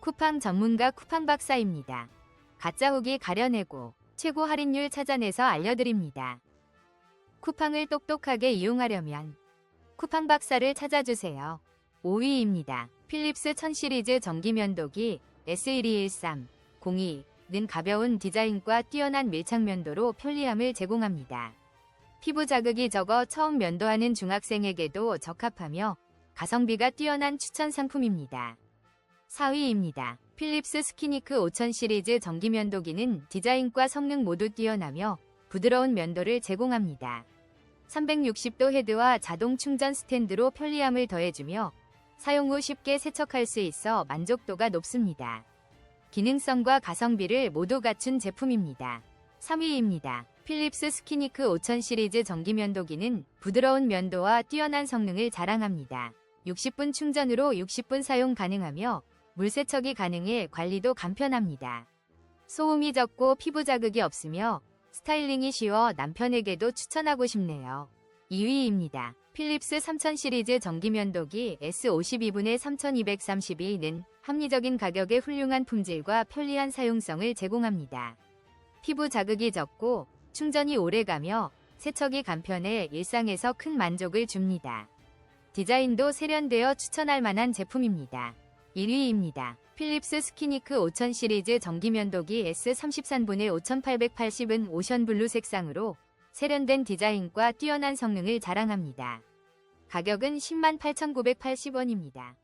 쿠팡 전문가 쿠팡 박사입니다. 가짜 후기 가려내고 최고 할인율 찾아내서 알려드립니다. 쿠팡을 똑똑하게 이용하려면 쿠팡 박사를 찾아주세요. 5위입니다. 필립스 1000 시리즈 전기면도기 S1213 02 는 가벼운 디자인과 뛰어난 밀착 면도로 편리함을 제공합니다. 피부 자극이 적어 처음 면도하는 중학생에게도 적합하며 가성비가 뛰어난 추천 상품입니다. 4위입니다. 필립스 스키니크 5000 시리즈 전기 면도기는 디자인과 성능 모두 뛰어나며 부드러운 면도를 제공합니다. 360도 헤드와 자동 충전 스탠드로 편리함을 더해주며 사용 후 쉽게 세척할 수 있어 만족도가 높습니다. 기능성과 가성비를 모두 갖춘 제품입니다. 3위입니다. 필립스 스키니크 5000 시리즈 전기 면도기는 부드러운 면도와 뛰어난 성능을 자랑합니다. 60분 충전으로 60분 사용 가능하며 물세척이 가능해 관리도 간편합니다. 소음이 적고 피부 자극이 없으며 스타일링이 쉬워 남편에게도 추천하고 싶네요. 2위입니다. 필립스 3000 시리즈 전기면도기 S52분의 3232는 합리적인 가격에 훌륭한 품질과 편리한 사용성을 제공합니다. 피부 자극이 적고 충전이 오래가며 세척이 간편해 일상에서 큰 만족을 줍니다. 디자인도 세련되어 추천할 만한 제품입니다. 1위입니다. 필립스 스키니크 5000 시리즈 전기면도기 S33분의 5880은 오션블루 색상으로 세련된 디자인과 뛰어난 성능을 자랑합니다. 가격은 108,980원입니다.